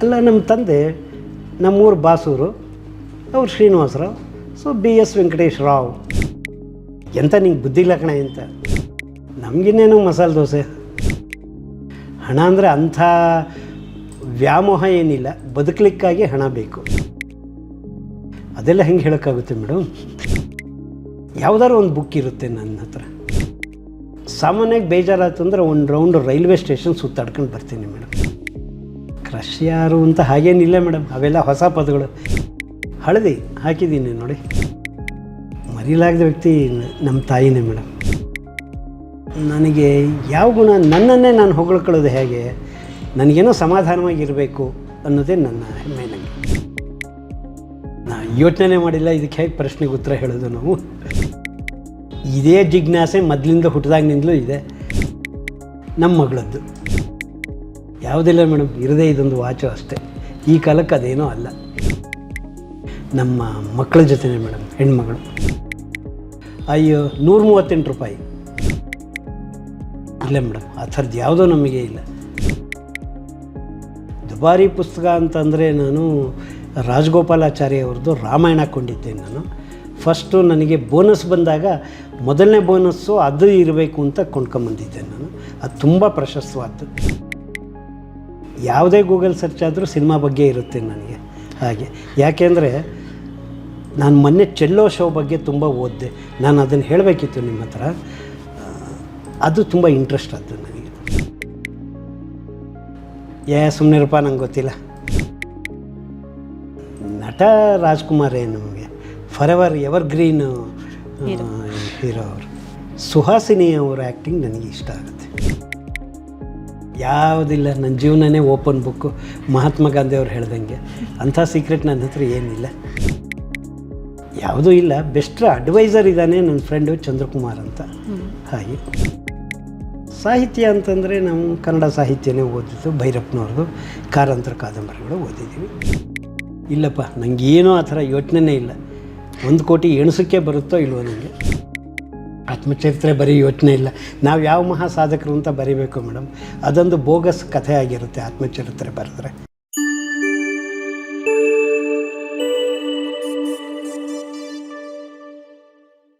ಅಲ್ಲ, ನಮ್ಮ ತಂದೆ, ನಮ್ಮೂರು ಬಾಸೂರು, ಅವ್ರು Srinivas Rao, so B S Venkatesh Rao. ಎಂತ ನಿಂಗೆ ಬುದ್ಧಿ ಲಕ್ಷಣ ಅಂತ ನಮಗಿನ್ನೇನು ಮಸಾಲೆ ದೋಸೆ. ಹಣ ಅಂದರೆ ಅಂಥ ವ್ಯಾಮೋಹ ಏನಿಲ್ಲ, ಬದುಕಲಿಕ್ಕಾಗಿ ಹಣ ಬೇಕು. ಅದೆಲ್ಲ ಹೆಂಗೆ ಹೇಳೋಕ್ಕಾಗುತ್ತೆ ಮೇಡಮ್ ಯಾವುದಾದ್ರು ಒಂದು ಬುಕ್ ಇರುತ್ತೆ ನನ್ನ ಹತ್ರ. ಸಾಮಾನ್ಯವಾಗಿ ಬೇಜಾರಾಯ್ತು ಅಂದರೆ ಒಂದು ರೌಂಡ್ ರೈಲ್ವೆ ಸ್ಟೇಷನ್ ಸುತ್ತಾಡ್ಕೊಂಡು ಬರ್ತೀನಿ ಮೇಡಮ್ ಕ್ರಶ್ ಯಾರು ಅಂತ ಹಾಗೇನಿಲ್ಲ ಮೇಡಮ್. ಅವೆಲ್ಲ ಹೊಸ ಪದಗಳು. ಹಳದಿ ಹಾಕಿದ್ದೀನಿ ನೋಡಿ. ಮರಿಲಾಗದ ವ್ಯಕ್ತಿ ನಮ್ಮ ತಾಯಿನೇ ಮೇಡಮ್. ನನಗೆ ಯಾವ ಗುಣ ನನ್ನನ್ನೇ ನಾನು ಹೊಗಳ್ಕೊಳ್ಳೋದು ಹೇಗೆ? ನನಗೇನೋ ಸಮಾಧಾನವಾಗಿರಬೇಕು ಅನ್ನೋದೇ ನನ್ನ ಹೆಮ್ಮೆ ನನಗೆ ನಾ ಯೋಚನೆ ಮಾಡಿಲ್ಲ, ಇದಕ್ಕೆ ಹೇಗೆ ಪ್ರಶ್ನೆಗೆ ಉತ್ತರ ಹೇಳೋದು ನಾವು? ಇದೇ ಜಿಜ್ಞಾಸೆ ಮೊದಲಿಂದ ಹುಟ್ಟಿದಾಗಿನಿಂದಲೂ ಇದೆ. ನಮ್ಮ ಮಗಳದ್ದು. ಯಾವುದಿಲ್ಲ ಮೇಡಮ್, ಇರದೇ ಇದೊಂದು ವಾಚು ಅಷ್ಟೇ. ಈ ಕಾಲಕ್ಕೆ ಅದೇನೋ ಅಲ್ಲ. ನಮ್ಮ ಮಕ್ಕಳ ಜೊತೆನೇ ಮೇಡಮ್, ಹೆಣ್ಮಗಳು. ಅಯ್ಯೋ ನೂರ ಮೂವತ್ತೆಂಟು ರೂಪಾಯಿ. ಇಲ್ಲ ಮೇಡಮ್, ಆ ಥರದ್ದು ಯಾವುದೋ ನಮಗೆ ಇಲ್ಲ. ದುಬಾರಿ ಪುಸ್ತಕ ಅಂತಂದರೆ ನಾನು ರಾಜಗೋಪಾಲಾಚಾರ್ಯ ಅವ್ರದ್ದು ರಾಮಾಯಣ ಕೊಂಡಿದ್ದೆ ನಾನು. ಫಸ್ಟು ನನಗೆ ಬೋನಸ್ ಬಂದಾಗ ಮೊದಲನೇ ಬೋನಸ್ಸು ಅದು ಇರಬೇಕು ಅಂತ ಕೊಂಡ್ಕೊಂಬಂದಿದ್ದೆ ನಾನು. ಅದು ತುಂಬ ಪ್ರಶಸ್ತವಾದ್ದು. ಯಾವುದೇ ಗೂಗಲ್ ಸರ್ಚ್ ಆದರೂ ಸಿನಿಮಾ ಬಗ್ಗೆ ಇರುತ್ತೆ ನನಗೆ. ಹಾಗೆ. ಯಾಕೆಂದರೆ ನಾನು ಮೊನ್ನೆ ಚೆಲ್ಲೋ ಶೋ ಬಗ್ಗೆ ತುಂಬ ಓದಿದೆ. ನಾನು ಅದನ್ನು ಹೇಳಬೇಕಿತ್ತು ನಿಮ್ಮ ಹತ್ರ. ಅದು ತುಂಬ ಇಂಟ್ರೆಸ್ಟ್ ಆದ್ದು ನನಗೆ. ಏ ಸುಮ್ಮನಿರಪ್ಪ ನಂಗೆ ಗೊತ್ತಿಲ್ಲ. ನಟ ರಾಜ್ಕುಮಾರ್ ಏನು ನಮಗೆ? Forever evergreen hero ಅವರು. ಸುಹಾಸಿನಿ ಅವರ ಆ್ಯಕ್ಟಿಂಗ್ ನನಗೆ ಇಷ್ಟ ಆಗುತ್ತೆ. ಯಾವುದಿಲ್ಲ. ನನ್ನ ಜೀವನನೇ ಓಪನ್ ಬುಕ್ಕು. ಮಹಾತ್ಮ ಗಾಂಧಿ ಅವ್ರು ಹೇಳ್ದಂಗೆ. ಅಂಥ ಸೀಕ್ರೆಟ್ ನನ್ನ ಹತ್ರ ಏನಿಲ್ಲ. ಯಾವುದೂ ಇಲ್ಲ. ಬೆಸ್ಟ್ ಅಡ್ವೈಸರ್ ಇದ್ದಾನೆ ನನ್ನ ಫ್ರೆಂಡು ಚಂದ್ರಕುಮಾರ್ ಅಂತ. ಹಾಗೆ. ಸಾಹಿತ್ಯ ಅಂತಂದರೆ ನಾವು ಕನ್ನಡ ಸಾಹಿತ್ಯನೇ ಓದಿದ್ದು ಭೈರಪ್ಪನವ್ರದ್ದು. ಕಾರಂತರ ಕಾದಂಬರಿಗಳು ಓದಿದ್ದೀವಿ. ಇಲ್ಲಪ್ಪ ನನಗೇನೂ ಆ ಥರ ಯೋಚನೆನೇ ಇಲ್ಲ. ಒಂದು ಕೋಟಿ ಎಣಸಕ್ಕೆ ಬರುತ್ತೋ ಇಲ್ವೋ ನನಗೆ ಆತ್ಮಚರಿತ್ರೆ ಬರೀ ಯೋಚನೆ ಇಲ್ಲ. ನಾವು ಯಾವ ಮಹಾ ಸಾಧಕರು ಅಂತ ಬರೀಬೇಕು ಮೇಡಮ್? ಅದೊಂದು ಬೋಗಸ್ ಕಥೆ ಆಗಿರುತ್ತೆ ಆತ್ಮಚರಿತ್ರೆ ಬರೆದ್ರೆ.